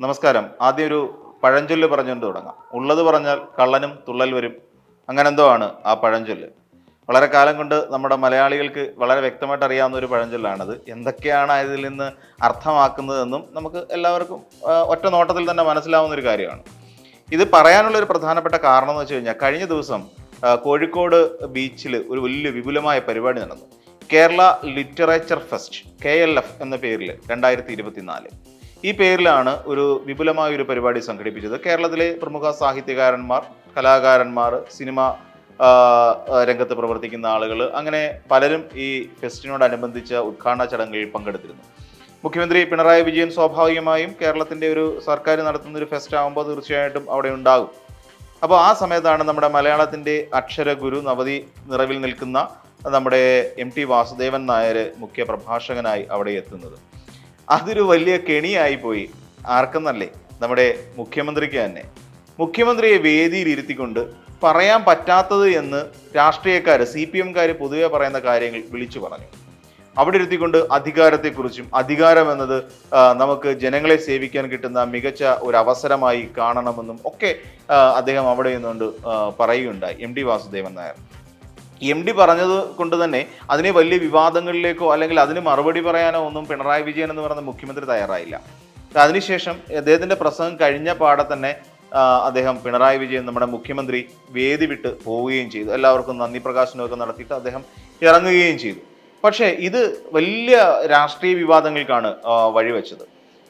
നമസ്കാരം. ആദ്യം ഒരു പഴഞ്ചൊല്ല് പറഞ്ഞുകൊണ്ട് തുടങ്ങാം. ഉള്ളത് പറഞ്ഞാൽ കള്ളനും തുള്ളൽ വരും. അങ്ങനെ എന്തോ ആണ് ആ പഴഞ്ചൊല്ല്. വളരെ കാലം കൊണ്ട് നമ്മുടെ മലയാളികൾക്ക് വളരെ വ്യക്തമായിട്ട് അറിയാവുന്ന ഒരു പഴഞ്ചൊല്ലാണത്. എന്തൊക്കെയാണ് ഇതിൽ നിന്ന് അർത്ഥമാക്കുന്നതെന്നും നമുക്ക് എല്ലാവർക്കും ഒറ്റ നോട്ടത്തിൽ തന്നെ മനസ്സിലാവുന്ന ഒരു കാര്യമാണ്. ഇത് പറയാനുള്ള ഒരു പ്രധാനപ്പെട്ട കാരണം എന്ന് വെച്ച് കഴിഞ്ഞാൽ കഴിഞ്ഞ ദിവസം കോഴിക്കോട് ബീച്ചിൽ ഒരു വലിയ വിപുലമായ പരിപാടി നടന്നു. Kerala literature fest K L F എന്ന പേരിൽ രണ്ടായിരത്തി ഇരുപത്തിനാല്. ഈ പേരിലാണ് ഒരു വിപുലമായ ഒരു പരിപാടി സംഘടിപ്പിച്ചത്. കേരളത്തിലെ പ്രമുഖ സാഹിത്യകാരന്മാർ കലാകാരന്മാർ സിനിമ രംഗത്ത് പ്രവർത്തിക്കുന്ന ആളുകൾ അങ്ങനെ പലരും ഈ ഫെസ്റ്റിനോടനുബന്ധിച്ച ഉദ്ഘാടന ചടങ്ങിൽ പങ്കെടുത്തിരുന്നു. മുഖ്യമന്ത്രി പിണറായി വിജയൻ സ്വാഭാവികമായും കേരളത്തിന്റെ ഒരു സർക്കാർ നടത്തുന്ന ഒരു ഫെസ്റ്റ് ആകുമ്പോൾ തീർച്ചയായിട്ടും അവിടെ ഉണ്ടാകും. അപ്പോൾ ആ സമയത്താണ് നമ്മുടെ മലയാളത്തിന്റെ അക്ഷരഗുരു നവതി നിറവിൽ നിൽക്കുന്ന നമ്മുടെ എം ടി വാസുദേവൻ നായർ മുഖ്യ പ്രഭാഷകനായി അവിടെ എത്തുന്നത്. അതൊരു വലിയ കെണിയായി പോയി. ആർക്കെന്നല്ലേ? നമ്മുടെ മുഖ്യമന്ത്രിക്ക് തന്നെ. മുഖ്യമന്ത്രിയെ വേദിയിൽ ഇരുത്തിക്കൊണ്ട് പറയാൻ പറ്റാത്തത് എന്ന് രാഷ്ട്രീയക്കാർ സി പി എംകാർ പൊതുവെ പറയുന്ന കാര്യങ്ങൾ വിളിച്ചു പറഞ്ഞു. അവിടെ ഇരുത്തിക്കൊണ്ട് അധികാരത്തെക്കുറിച്ചും അധികാരം എന്നത് നമുക്ക് ജനങ്ങളെ സേവിക്കാൻ കിട്ടുന്ന മികച്ച ഒരു അവസരമായി കാണണമെന്നും ഒക്കെ അദ്ദേഹം അവിടെ നിന്നുകൊണ്ട് പറയുകയുണ്ടായി. M D Vasudevan Nair. M D പറഞ്ഞത് കൊണ്ട് തന്നെ അതിനെ വലിയ വിവാദങ്ങളിലേക്കോ അല്ലെങ്കിൽ അതിന് മറുപടി പറയാനോ ഒന്നും പിണറായി വിജയൻ എന്ന് പറയുന്ന മുഖ്യമന്ത്രി തയ്യാറായില്ല. അതിനുശേഷം അദ്ദേഹത്തിന്റെ പ്രസംഗം കഴിഞ്ഞ പാടെ തന്നെ അദ്ദേഹം പിണറായി വിജയൻ നമ്മുടെ മുഖ്യമന്ത്രി വേദി വിട്ട് പോവുകയും ചെയ്തു. എല്ലാവർക്കും നന്ദി പ്രകാശനമൊക്കെ നടത്തിയിട്ട് അദ്ദേഹം ഇറങ്ങുകയും ചെയ്തു. പക്ഷേ ഇത് വലിയ രാഷ്ട്രീയ വിവാദങ്ങൾക്കാണ് വഴിവെച്ചത്.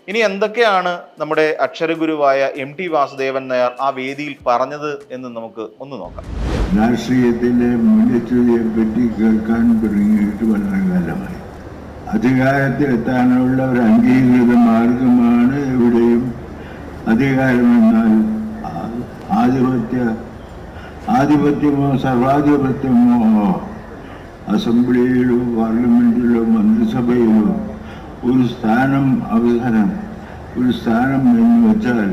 ഇനി എന്തൊക്കെയാണ് നമ്മുടെ അക്ഷരഗുരുവായ എം ടി വാസുദേവൻ നായർ ആ വേദിയിൽ പറഞ്ഞത് എന്ന് നമുക്ക് ഒന്ന് നോക്കാം. രാഷ്ട്രീയത്തിലെ പറ്റി കേൾക്കാൻ തുടങ്ങിയിട്ട് വളരെ കാലമായി. അധികാരത്തിലെത്താനുള്ള ഒരു അംഗീകൃത മാർഗമാണ് എവിടെയും അധികാരമെന്നാൽ ആധിപത്യ ആധിപത്യമോ സർവാധിപത്യമോ അസംബ്ലിയിലോ പാർലമെന്റിലോ മന്ത്രിസഭയിലോ ഒരു സ്ഥാനം അവസരം ഒരു സ്ഥാനം എന്ന് വെച്ചാൽ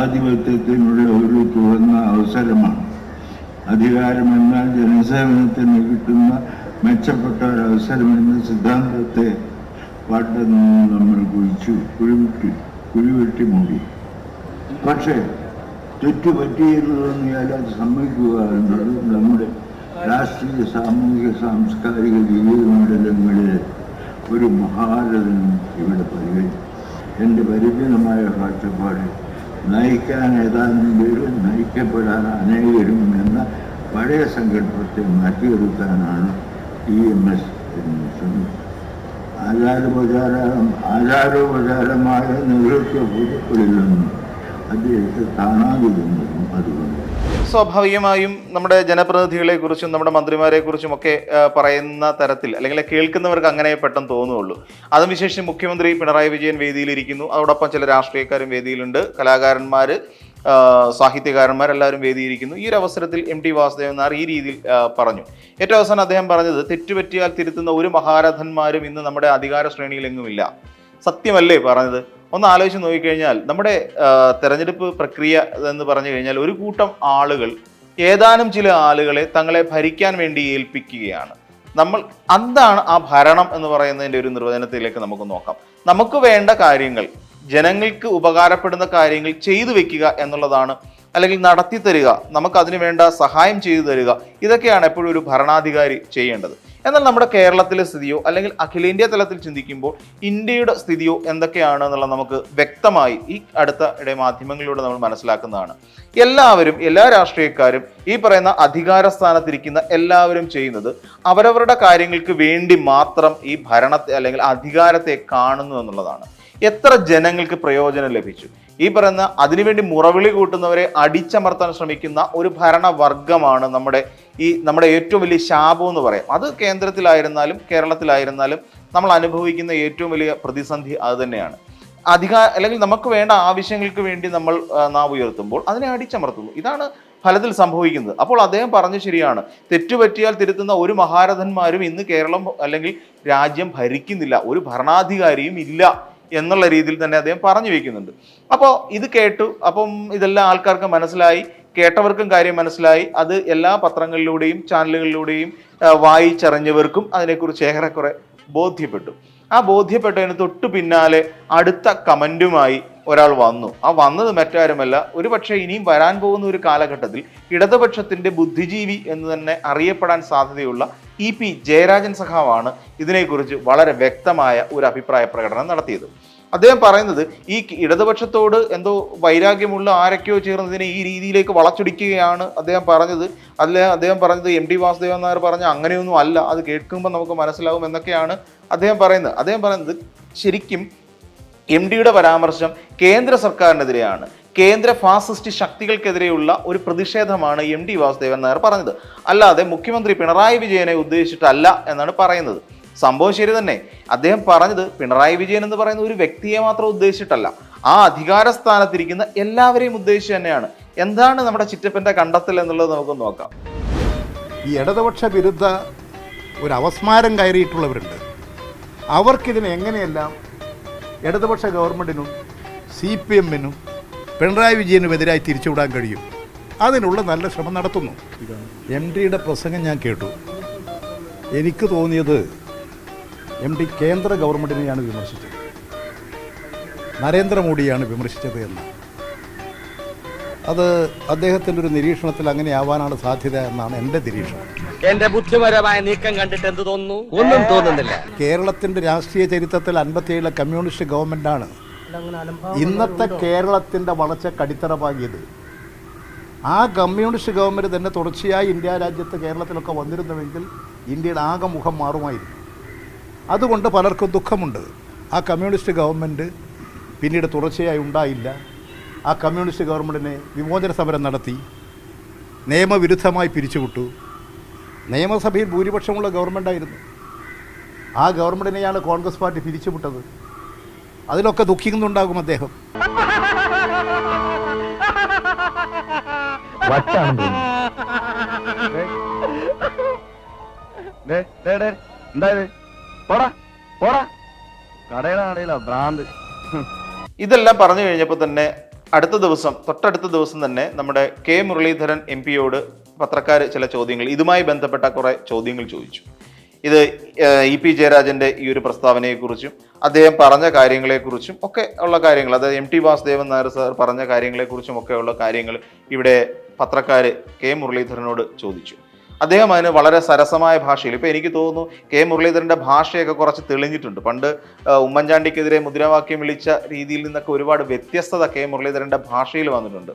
ആധിപത്യത്തിനുള്ള ഒരു തുറന്ന അവസരമാണ്. അധികാരമെന്നാൽ ജനസേവനത്തിന് കിട്ടുന്ന മെച്ചപ്പെട്ട ഒരവസരമെന്ന സിദ്ധാന്തത്തെ നിന്ന് നമ്മൾ കുഴിച്ചു കുഴിവിട്ടി കുഴിവെട്ടി മൂടി. പക്ഷേ തെറ്റുപറ്റിയെന്ന് തോന്നിയാൽ അത് സമ്മതിക്കുക എന്നത് നമ്മുടെ രാഷ്ട്രീയ സാമൂഹിക സാംസ്കാരിക ജീവിത മണ്ഡലങ്ങളിൽ ഒരു മഹാരഥൻ ഇവിടെ പരിഗണിച്ചു എന്റെ പരിചിതമായ കാഴ്ചപ്പാട് നയിക്കാൻ ഏതാനും പേരും നയിക്കപ്പെടാൻ അനേകരും എന്ന പഴയ സങ്കല്പത്തെ മാറ്റിയെടുക്കാനാണ് ഇ എം എസ് ആചാരോപചാരം ആചാരോപചാരമായ പൂജകളിൽ നിന്നും അദ്ദേഹത്തെ കാണാതിരുന്നതും അതുകൊണ്ട് സ്വാഭാവികമായും നമ്മുടെ ജനപ്രതിനിധികളെ കുറിച്ചും നമ്മുടെ മന്ത്രിമാരെ കുറിച്ചും ഒക്കെ പറയുന്ന തരത്തിൽ അല്ലെങ്കിൽ കേൾക്കുന്നവർക്ക് അങ്ങനെ പെട്ടെന്ന് തോന്നുള്ളൂ അതും വിശേഷം മുഖ്യമന്ത്രി പിണറായി വിജയൻ വേദിയിലിരിക്കുന്നു. അതോടൊപ്പം ചില രാഷ്ട്രീയക്കാരും വേദിയിലുണ്ട്. കലാകാരന്മാർ സാഹിത്യകാരന്മാർ എല്ലാവരും വേദിയിരിക്കുന്നു ഈ ഒരു അവസരത്തിൽ എം ടി വാസുദേവൻ നായർ ഈ രീതിയിൽ പറഞ്ഞു. ഏറ്റവും അവസാനം അദ്ദേഹം പറഞ്ഞത് തെറ്റുപറ്റിയാൽ തിരുത്തുന്ന ഒരു മഹാരഥന്മാരും ഇന്ന് നമ്മുടെ അധികാര ശ്രേണിയിലെങ്ങുമില്ല. സത്യമല്ലേ പറഞ്ഞത്? ഒന്ന് ആലോചിച്ച് നോക്കിക്കഴിഞ്ഞാൽ നമ്മുടെ തെരഞ്ഞെടുപ്പ് പ്രക്രിയ എന്ന് പറഞ്ഞു കഴിഞ്ഞാൽ ഒരു കൂട്ടം ആളുകൾ ഏതാനും ചില ആളുകളെ തങ്ങളെ ഭരിക്കാൻ വേണ്ടി ഏൽപ്പിക്കുകയാണ്. നമ്മൾ അതാണ് ആ ഭരണം എന്ന് പറയുന്നതിന്റെ ഒരു നിർവചനത്തിലേക്ക് നമുക്ക് നോക്കാം. നമുക്ക് വേണ്ട കാര്യങ്ങൾ ജനങ്ങൾക്ക് ഉപകാരപ്പെടുന്ന കാര്യങ്ങൾ ചെയ്തു വെക്കുക എന്നുള്ളതാണ്. അല്ലെങ്കിൽ നടത്തി തരിക നമുക്ക് അതിനു വേണ്ട സഹായം ചെയ്തു തരിക ഇതൊക്കെയാണ് എപ്പോഴും ഒരു ഭരണാധികാരി ചെയ്യേണ്ടത്. എന്നാൽ നമ്മുടെ കേരളത്തിലെ സ്ഥിതിയോ അല്ലെങ്കിൽ അഖിലേന്ത്യാ തലത്തിൽ ചിന്തിക്കുമ്പോൾ ഇന്ത്യയുടെ സ്ഥിതിയോ എന്തൊക്കെയാണ് എന്നുള്ള നമുക്ക് വ്യക്തമായി ഈ അടുത്ത ഇടെ മാധ്യമങ്ങളിലൂടെ നമ്മൾ മനസ്സിലാക്കുന്നതാണ്. എല്ലാവരും എല്ലാ രാഷ്ട്രീയക്കാരും ഈ പറയുന്ന അധികാര സ്ഥാനത്തിരിക്കുന്ന എല്ലാവരും ചെയ്യുന്നത് അവരവരുടെ കാര്യങ്ങൾക്ക് വേണ്ടി മാത്രം ഈ ഭരണത്തെ അല്ലെങ്കിൽ അധികാരത്തെ കാണുന്നു എന്നുള്ളതാണ്. എത്ര ജനങ്ങൾക്ക് പ്രയോജനം ലഭിച്ചു? ഈ പറയുന്ന അതിനുവേണ്ടി മുറവിളി കൂട്ടുന്നവരെ അടിച്ചമർത്താൻ ശ്രമിക്കുന്ന ഒരു ഭരണവർഗമാണ് നമ്മുടെ ഈ നമ്മുടെ ഏറ്റവും വലിയ ശാപം എന്ന് പറയാം. അത് കേന്ദ്രത്തിലായിരുന്നാലും കേരളത്തിലായിരുന്നാലും നമ്മൾ അനുഭവിക്കുന്ന ഏറ്റവും വലിയ പ്രതിസന്ധി അത് തന്നെയാണ്. അധികാര അല്ലെങ്കിൽ നമുക്ക് വേണ്ട ആവശ്യങ്ങൾക്ക് വേണ്ടി നമ്മൾ നാവ് ഉയർത്തുമ്പോൾ അതിനെ അടിച്ചമർത്തുന്നു. ഇതാണ് ഫലത്തിൽ സംഭവിക്കുന്നത്. അപ്പോൾ അദ്ദേഹം പറഞ്ഞു ശരിയാണ്. തെറ്റുപറ്റിയാൽ തിരുത്തുന്ന ഒരു മഹാരഥന്മാരും ഇന്ന് കേരളം അല്ലെങ്കിൽ രാജ്യം ഭരിക്കുന്നില്ല. ഒരു ഭരണാധികാരിയും ഇല്ല എന്നുള്ള രീതിയിൽ തന്നെ അദ്ദേഹം പറഞ്ഞു വെക്കുന്നുണ്ട്. അപ്പോൾ ഇത് കേട്ടു. അപ്പം ഇതെല്ലാം ആൾക്കാർക്ക് മനസ്സിലായി. കേട്ടവർക്കും കാര്യം മനസ്സിലായി. അത് എല്ലാ പത്രങ്ങളിലൂടെയും ചാനലുകളിലൂടെയും വായിച്ചറിഞ്ഞവർക്കും അതിനെക്കുറിച്ച് ഏറെക്കുറെ ബോധ്യപ്പെട്ടു. ആ ബോധ്യപ്പെട്ടതിന് തൊട്ടു പിന്നാലെ അടുത്ത കമന്റുമായി ഒരാൾ വന്നു. ആ വന്നത് മറ്റാരുമല്ല ഒരു പക്ഷേ ഇനിയും വരാൻ പോകുന്ന ഒരു കാലഘട്ടത്തിൽ ഇടതുപക്ഷത്തിന്റെ ബുദ്ധിജീവി എന്ന് തന്നെ അറിയപ്പെടാൻ സാധ്യതയുള്ള ഇ പി ജയരാജൻ സഖാവാണ് ഇതിനെക്കുറിച്ച് വളരെ വ്യക്തമായ ഒരു അഭിപ്രായ പ്രകടനം നടത്തിയത്. അദ്ദേഹം പറയുന്നത് ഈ ഇടതുപക്ഷത്തോട് എന്തോ വൈരാഗ്യമുള്ള ആരൊക്കെയോ ചേർന്നതിനെ ഈ രീതിയിലേക്ക് വളച്ചൊടിക്കുകയാണ് അദ്ദേഹം പറഞ്ഞത്. അല്ല അദ്ദേഹം പറഞ്ഞത് എം ഡി വാസുദേവൻ നായർ പറഞ്ഞ അങ്ങനെയൊന്നും അല്ല അത് കേൾക്കുമ്പോൾ നമുക്ക് മനസ്സിലാവും എന്നൊക്കെയാണ് അദ്ദേഹം പറയുന്നത്. അദ്ദേഹം പറയുന്നത് ശരിക്കും എം ഡിയുടെ പരാമർശം കേന്ദ്ര സർക്കാരിനെതിരെയാണ്. കേന്ദ്ര ഫാസിസ്റ്റ് ശക്തികൾക്കെതിരെയുള്ള ഒരു പ്രതിഷേധമാണ് എം ഡി വാസുദേവൻ നായർ പറഞ്ഞത്. അല്ലാതെ മുഖ്യമന്ത്രി പിണറായി വിജയനെ ഉദ്ദേശിച്ചിട്ടല്ല എന്നാണ് പറയുന്നത്. സംഭവം ശരി തന്നെ. അദ്ദേഹം പറഞ്ഞത് പിണറായി വിജയൻ എന്ന് പറയുന്ന ഒരു വ്യക്തിയെ മാത്രം ഉദ്ദേശിച്ചിട്ടല്ല. ആ അധികാര സ്ഥാനത്തിരിക്കുന്ന എല്ലാവരെയും ഉദ്ദേശിച്ച് തന്നെയാണ്. എന്താണ് നമ്മുടെ ചിറ്റപ്പന്റെ കണ്ടെത്തൽ എന്നുള്ളത് നമുക്ക് നോക്കാം. ഈ ഇടതുപക്ഷ വിരുദ്ധ ഒരു അവസ്മാരം കയറിയിട്ടുള്ളവരുണ്ട്. അവർക്കിതിനെ എങ്ങനെയെല്ലാം ഇടതുപക്ഷ ഗവൺമെന്റിനും സി പി എമ്മിനും പിണറായി വിജയനുമെതിരായി തിരിച്ചുവിടാൻ കഴിയും? അതിനുള്ള നല്ല ശ്രമം നടത്തുന്നു. എം ഡിയുടെ പ്രസംഗം ഞാൻ കേട്ടു. എനിക്ക് തോന്നിയത് എം ഡി കേന്ദ്ര ഗവൺമെന്റിനെയാണ് വിമർശിച്ചത്. നരേന്ദ്രമോദിയാണ് വിമർശിച്ചത് എന്ന്. അത് അദ്ദേഹത്തിന്റെ ഒരു നിരീക്ഷണത്തിൽ അങ്ങനെ ആവാനാണ് സാധ്യത എന്നാണ് എന്റെ നിരീക്ഷണം. എന്റെ ബുദ്ധിപരമായ നീക്കം കണ്ടിട്ട് എന്ത് തോന്നുന്നു? ഒന്നും തോന്നുന്നില്ല. കേരളത്തിന്റെ രാഷ്ട്രീയ ചരിത്രത്തിൽ അൻപത്തിയേഴിലെ കമ്മ്യൂണിസ്റ്റ് ഗവൺമെന്റാണ് ഇന്നത്തെ കേരളത്തിന്റെ വളർച്ച കടിത്തറ പാകിയത് ആ കമ്മ്യൂണിസ്റ്റ് ഗവൺമെന്റ് തന്നെ തുടർച്ചയായി ഇന്ത്യ രാജ്യത്ത് കേരളത്തിലൊക്കെ വന്നിരുന്നുവെങ്കിൽ ഇന്ത്യയുടെ ആകെ മുഖം മാറുമായിരുന്നു. അതുകൊണ്ട് പലർക്കും ദുഃഖമുണ്ട് ആ കമ്മ്യൂണിസ്റ്റ് ഗവൺമെന്റ് പിന്നീട് തുടർച്ചയായി ഉണ്ടായില്ല ആ കമ്മ്യൂണിസ്റ്റ് ഗവൺമെന്റിനെ വിമോചന സമരം നടത്തി നിയമവിരുദ്ധമായി പിരിച്ചുവിട്ടു നിയമസഭയിൽ ഭൂരിപക്ഷമുള്ള ഗവൺമെന്റായിരുന്നു ആ ഗവൺമെന്റിനെയാണ് കോൺഗ്രസ് പാർട്ടി പിരിച്ചുവിട്ടത് അതിലൊക്കെ ദുഃഖിക്കുന്നുണ്ടാകും അദ്ദേഹം എന്തായത് ഇതെല്ലാം പറഞ്ഞു കഴിഞ്ഞപ്പോൾ തന്നെ അടുത്ത ദിവസം തൊട്ടടുത്ത ദിവസം തന്നെ നമ്മുടെ കെ മുരളീധരൻ എം പിയോട് പത്രക്കാർ ചില ചോദ്യങ്ങൾ ഇതുമായി ബന്ധപ്പെട്ട കുറെ ചോദ്യങ്ങൾ ചോദിച്ചു. ഇത് ഇ പി ജയരാജന്റെ ഈ ഒരു പ്രസ്താവനയെക്കുറിച്ചും അദ്ദേഹം പറഞ്ഞ കാര്യങ്ങളെക്കുറിച്ചും ഒക്കെ ഉള്ള കാര്യങ്ങൾ അതായത് M T Vasudevan Nair sir പറഞ്ഞ കാര്യങ്ങളെക്കുറിച്ചും ഒക്കെ ഉള്ള കാര്യങ്ങൾ ഇവിടെ പത്രക്കാർ കെ മുരളീധരനോട് ചോദിച്ചു. അദ്ദേഹം അതിന് വളരെ സരസമായ ഭാഷയിൽ ഇപ്പോൾ എനിക്ക് തോന്നുന്നു കെ മുരളീധരന്റെ ഭാഷയൊക്കെ കുറച്ച് തെളിഞ്ഞിട്ടുണ്ട്. പണ്ട് ഉമ്മൻചാണ്ടിക്കെതിരെ മുദ്രാവാക്യം വിളിച്ച രീതിയിൽ നിന്നൊക്കെ ഒരുപാട് വ്യത്യസ്തത കെ മുരളീധരന്റെ ഭാഷയിൽ വന്നിട്ടുണ്ട്.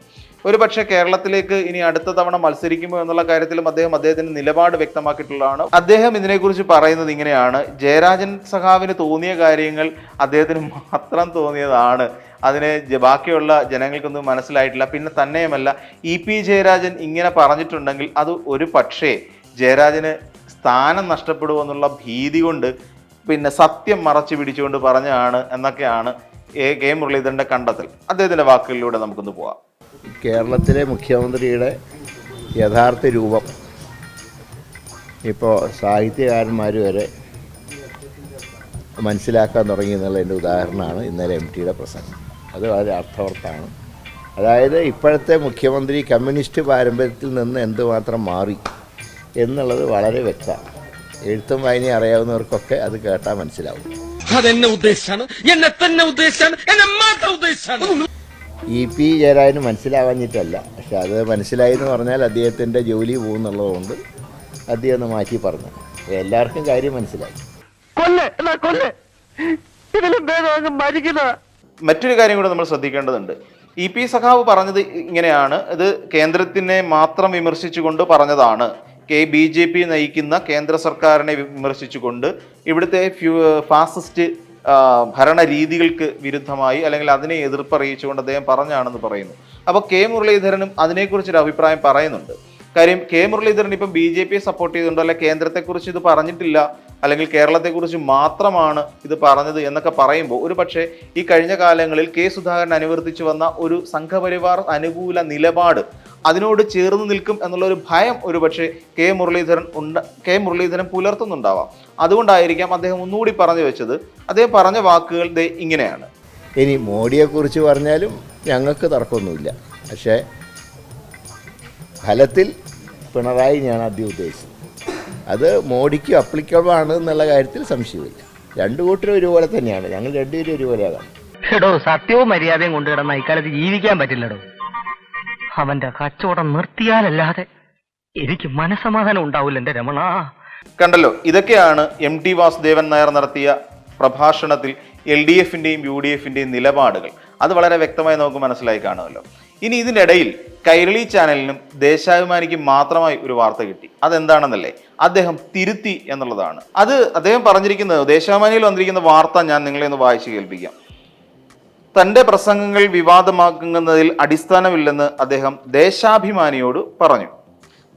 ഒരു പക്ഷേ കേരളത്തിലേക്ക് ഇനി അടുത്ത തവണ മത്സരിക്കുമോ എന്നുള്ള കാര്യത്തിലും അദ്ദേഹം അദ്ദേഹത്തിന് നിലപാട് വ്യക്തമാക്കിയിട്ടുള്ളതാണ്. അദ്ദേഹം ഇതിനെക്കുറിച്ച് പറയുന്നത് ഇങ്ങനെയാണ് ജയരാജൻ സഖാവിന് തോന്നിയ കാര്യങ്ങൾ അദ്ദേഹത്തിന് മാത്രം തോന്നിയതാണ്. അതിന് ബാക്കിയുള്ള ജനങ്ങൾക്കൊന്നും മനസ്സിലായിട്ടില്ല. പിന്നെ തന്നെയുമല്ല ഇ പി ജയരാജൻ ഇങ്ങനെ പറഞ്ഞിട്ടുണ്ടെങ്കിൽ അത് ഒരു പക്ഷേ ജയരാജന് സ്ഥാനം നഷ്ടപ്പെടുമെന്നുള്ള ഭീതി കൊണ്ട് പിന്നെ സത്യം മറച്ചു പിടിച്ചുകൊണ്ട് പറഞ്ഞതാണ് എന്നൊക്കെയാണ് എ കെ മുരളീധരന്റെ കണ്ടെത്തൽ. അദ്ദേഹത്തിന്റെ വാക്കുകളിലൂടെ നമുക്കൊന്ന് പോവാം. കേരളത്തിലെ മുഖ്യമന്ത്രിയുടെ യഥാർത്ഥ രൂപം ഇപ്പോൾ സാഹിത്യകാരന്മാർ വരെ മനസ്സിലാക്കാൻ തുടങ്ങി എന്നുള്ളതിന്റെ ഉദാഹരണമാണ് ഇന്നലെ എം ടിയുടെ പ്രസംഗം. അത് വളരെ അർത്ഥവർത്താണ് അതായത് ഇപ്പോഴത്തെ മുഖ്യമന്ത്രി കമ്മ്യൂണിസ്റ്റ് പാരമ്പര്യത്തിൽ നിന്ന് എന്തുമാത്രം മാറി എന്നുള്ളത് വളരെ വ്യക്തമാണ്. എഴുത്തും വായനയും അറിയാവുന്നവർക്കൊക്കെ അത് കേട്ടാൽ മനസ്സിലാവും. അതെന്നെ ഉദ്ദേശാണ്? എന്നെ തന്നെ ഉദ്ദേശാണ്? എന്നെ മാത്രം ഉദ്ദേശാണ്? ഇ പി ജയരാജന് മനസ്സിലാവാഞ്ഞിട്ടല്ല. പക്ഷെ അത് മനസ്സിലായി എന്ന് പറഞ്ഞാൽ അദ്ദേഹത്തിന്റെ ജോലി പോകുന്നുള്ളതുകൊണ്ട് അദ്ദേഹം ഒന്ന് മാറ്റി പറഞ്ഞു. എല്ലാവർക്കും കാര്യം മനസ്സിലായി. കൊല്ലെ കൊല്ലെ. ഇതിലും ഭേദം മരിക്കുന്നതാ. മരിക്കുന്ന മറ്റൊരു കാര്യം കൂടെ നമ്മൾ ശ്രദ്ധിക്കേണ്ടതുണ്ട്. ഇ പി സഖാവ് പറഞ്ഞത് ഇങ്ങനെയാണ്. ഇത് കേന്ദ്രത്തിനെ മാത്രം വിമർശിച്ചുകൊണ്ട് പറഞ്ഞതാണ്. കെ ബി ജെ പി നയിക്കുന്ന കേന്ദ്ര സർക്കാരിനെ വിമർശിച്ചുകൊണ്ട് ഇവിടുത്തെ ഫ്യൂ ഫാസിസ്റ്റ് ഭരണ രീതികൾക്ക് വിരുദ്ധമായി അല്ലെങ്കിൽ അതിനെ എതിർപ്പറിയിച്ചുകൊണ്ട് അദ്ദേഹം പറഞ്ഞാണെന്ന് പറയുന്നു. അപ്പോൾ കെ മുരളീധരനും അതിനെക്കുറിച്ചൊരു അഭിപ്രായം പറയുന്നുണ്ട്. കാര്യം കെ മുരളീധരൻ ഇപ്പം ബി ജെ പിയെ സപ്പോർട്ട് ചെയ്തുകൊണ്ടോ അല്ലെ കേന്ദ്രത്തെക്കുറിച്ച് ഇത് പറഞ്ഞിട്ടില്ല? അല്ലെങ്കിൽ കേരളത്തെക്കുറിച്ച് മാത്രമാണ് ഇത് പറഞ്ഞത് എന്നൊക്കെ പറയുമ്പോൾ ഒരു പക്ഷേ ഈ കഴിഞ്ഞ കാലങ്ങളിൽ കെ സുധാകരൻ അനുവർത്തിച്ചു വന്ന ഒരു സംഘപരിവാർ അനുകൂല നിലപാട് അതിനോട് ചേർന്ന് നിൽക്കും എന്നുള്ള ഒരു ഭയം കെ മുരളീധരൻ ഉണ്ട് കെ മുരളീധരൻ പുലർത്തുന്നുണ്ടാവാം. അതുകൊണ്ടായിരിക്കാം അദ്ദേഹം ഒന്നുകൂടി പറഞ്ഞു വെച്ചത്. അദ്ദേഹം പറഞ്ഞ വാക്കുകൾ ഇങ്ങനെയാണ്. ഇനി മോഡിയെക്കുറിച്ച് പറഞ്ഞാലും ഞങ്ങൾക്ക് തർക്കമൊന്നുമില്ല. പക്ഷേ ഫലത്തിൽ പിണറായി ഞാൻ ആദ്യം ഉദ്ദേശിച്ചത്. അത് മോഡിക്ക് അപ്ലിക്കബിൾ ആണ് എന്നുള്ള കാര്യത്തിൽ സംശയമില്ല. രണ്ടു കൂട്ടരും ഒരുപോലെ തന്നെയാണ്. ഞങ്ങൾ രണ്ടുപേരും ഒരുപോലെയാകാം എടോ സത്യവും മര്യാദയും കൊണ്ടു കിടന്ന ഇക്കാലത്ത് ജീവിക്കാൻ പറ്റില്ലടോ. അവന്റെ കച്ചവടം നിർത്തിയാലല്ലാതെ എനിക്ക് മനസമാധാനം ഉണ്ടാവില്ല എന്റെ രമണ. കണ്ടല്ലോ ഇതൊക്കെയാണ് എം ടി വാസുദേവൻ നായർ നടത്തിയ പ്രഭാഷണത്തിൽ എൽ ഡി എഫിന്റെയും യു ഡി എഫിന്റെയും നിലപാടുകൾ. അത് വളരെ വ്യക്തമായി നമുക്ക് മനസ്സിലായി കാണുമല്ലോ. ഇനി ഇതിനിടയിൽ കൈരളി ചാനലിനും ദേശാഭിമാനിക്കും മാത്രമായി ഒരു വാർത്ത കിട്ടി. അതെന്താണെന്നല്ലേ? അദ്ദേഹം തിരുത്തി എന്നുള്ളതാണ്. അത് അദ്ദേഹം പറഞ്ഞിരിക്കുന്നത് ദേശാഭിമാനിയിൽ വന്നിരിക്കുന്ന വാർത്ത ഞാൻ നിങ്ങളെ ഒന്ന് വായിച്ചു കേൾപ്പിക്കാം. തന്റെ പ്രസംഗങ്ങൾ വിവാദമാക്കുന്നതിൽ അടിസ്ഥാനമില്ലെന്ന് അദ്ദേഹം ദേശാഭിമാനിയോട് പറഞ്ഞു.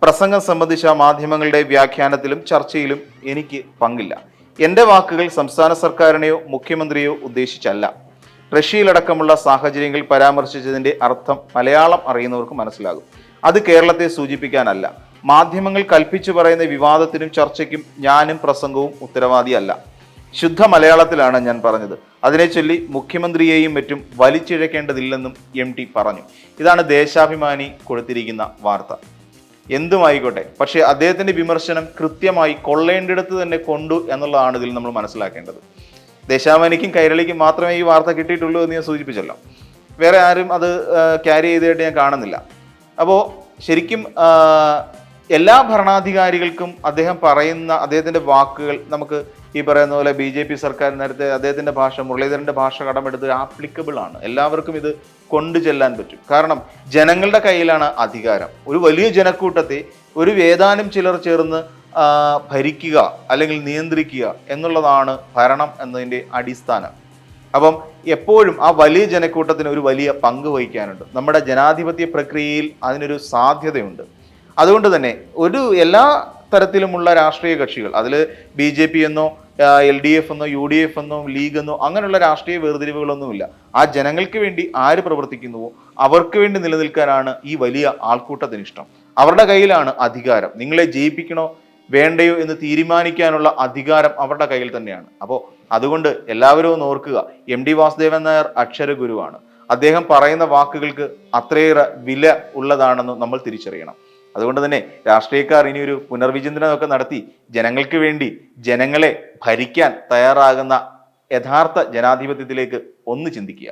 പ്രസംഗം സംബന്ധിച്ച മാധ്യമങ്ങളുടെ വ്യാഖ്യാനത്തിലും ചർച്ചയിലും എനിക്ക് പങ്കില്ല. എന്റെ വാക്കുകൾ സംസ്ഥാന സർക്കാരിനെയോ മുഖ്യമന്ത്രിയോ ഉദ്ദേശിച്ചല്ല. റഷ്യയിലടക്കമുള്ള സാഹചര്യങ്ങൾ പരാമർശിച്ചതിന്റെ അർത്ഥം മലയാളം അറിയുന്നവർക്ക് മനസ്സിലാകും. അത് കേരളത്തെ സൂചിപ്പിക്കാനല്ല. മാധ്യമങ്ങൾ കൽപ്പിച്ചു പറയുന്ന വിവാദത്തിനും ചർച്ചയ്ക്കും ഞാനും പ്രസംഗവും ഉത്തരവാദിയല്ല. ശുദ്ധ മലയാളത്തിലാണ് ഞാൻ പറഞ്ഞത്. അതിനെ ചൊല്ലി മുഖ്യമന്ത്രിയെയും മറ്റും വലിച്ചിഴക്കേണ്ടതില്ലെന്നും എം ടി പറഞ്ഞു. ഇതാണ് ദേശാഭിമാനി കൊടുത്തിരിക്കുന്ന വാർത്ത. എന്തുമായിക്കോട്ടെ പക്ഷേ അദ്ദേഹത്തിന്റെ വിമർശനം കൃത്യമായി കൊള്ളേണ്ടിടത്ത് തന്നെ കൊണ്ടു എന്നുള്ളതാണ് ഇതിൽ നമ്മൾ മനസ്സിലാക്കേണ്ടത്. ദേശാഭിമാനിക്കും കൈരളിക്കും മാത്രമേ ഈ വാർത്ത കിട്ടിയിട്ടുള്ളൂ എന്ന് ഞാൻ സൂചിപ്പിച്ചല്ലോ. വേറെ ആരും അത് ക്യാരി ചെയ്തതായിട്ട് ഞാൻ കാണുന്നില്ല. അപ്പോൾ ശരിക്കും എല്ലാ ഭരണാധികാരികൾക്കും അദ്ദേഹം പറയുന്ന അദ്ദേഹത്തിന്റെ വാക്കുകൾ നമുക്ക് ഈ പറയുന്ന പോലെ ബി ജെ പി സർക്കാർ നേരത്തെ അദ്ദേഹത്തിന്റെ ഭാഷ മുരളീധരന്റെ ഭാഷ കടമെടുത്ത് ആപ്ലിക്കബിൾ ആണ്. എല്ലാവർക്കും ഇത് കൊണ്ടു ചെല്ലാൻ പറ്റും. കാരണം ജനങ്ങളുടെ കയ്യിലാണ് അധികാരം. ഒരു വലിയ ജനക്കൂട്ടത്തെ ഒരു വേദാനും ചിലർ ചേർന്ന് ഭരിക്കുക അല്ലെങ്കിൽ നിയന്ത്രിക്കുക എന്നുള്ളതാണ് ഭരണം എന്നതിന്റെ അടിസ്ഥാനം. അപ്പം എപ്പോഴും ആ വലിയ ജനക്കൂട്ടത്തിന് ഒരു വലിയ പങ്ക് വഹിക്കാനുണ്ട്. നമ്മുടെ ജനാധിപത്യ പ്രക്രിയയിൽ അതിനൊരു സാധ്യതയുണ്ട്. അതുകൊണ്ട് തന്നെ ഒരു എല്ലാ തരത്തിലുമുള്ള രാഷ്ട്രീയ കക്ഷികൾ അതിൽ ബി ജെ പി എന്നോ എൽ ഡി എഫ് എന്നോ യു ഡി എഫ് എന്നോ ലീഗ് എന്നോ അങ്ങനെയുള്ള രാഷ്ട്രീയ വേർതിരിവുകളൊന്നുമില്ല. ആ ജനങ്ങൾക്ക് വേണ്ടി ആര് പ്രവർത്തിക്കുന്നുവോ അവർക്ക് വേണ്ടി നിലനിൽക്കാനാണ് ഈ വലിയ ആൾക്കൂട്ടത്തിന് ഇഷ്ടം അവരുടെ കയ്യിലാണ് അധികാരം. നിങ്ങളെ ജയിപ്പിക്കണോ വേണ്ടയോ എന്ന് തീരുമാനിക്കാനുള്ള അധികാരം അവരുടെ കയ്യിൽ തന്നെയാണ്. അപ്പോൾ അതുകൊണ്ട് എല്ലാവരും ഒന്ന് ഓർക്കുക എം ഡി വാസുദേവൻ നായർ അക്ഷരഗുരുവാണ് അദ്ദേഹം പറയുന്ന വാക്കുകൾക്ക് അത്രയേറെ വില ഉള്ളതാണെന്ന് നമ്മൾ തിരിച്ചറിയണം. അതുകൊണ്ട് തന്നെ രാഷ്ട്രീയക്കാർ ഇനി ഒരു പുനർവിചിന്തനമൊക്കെ നടത്തി ജനങ്ങൾക്ക് വേണ്ടി ജനങ്ങളെ ഭരിക്കാൻ തയ്യാറാകുന്ന യഥാർത്ഥ ജനാധിപത്യത്തിലേക്ക് ഒന്ന് ചിന്തിക്കുക.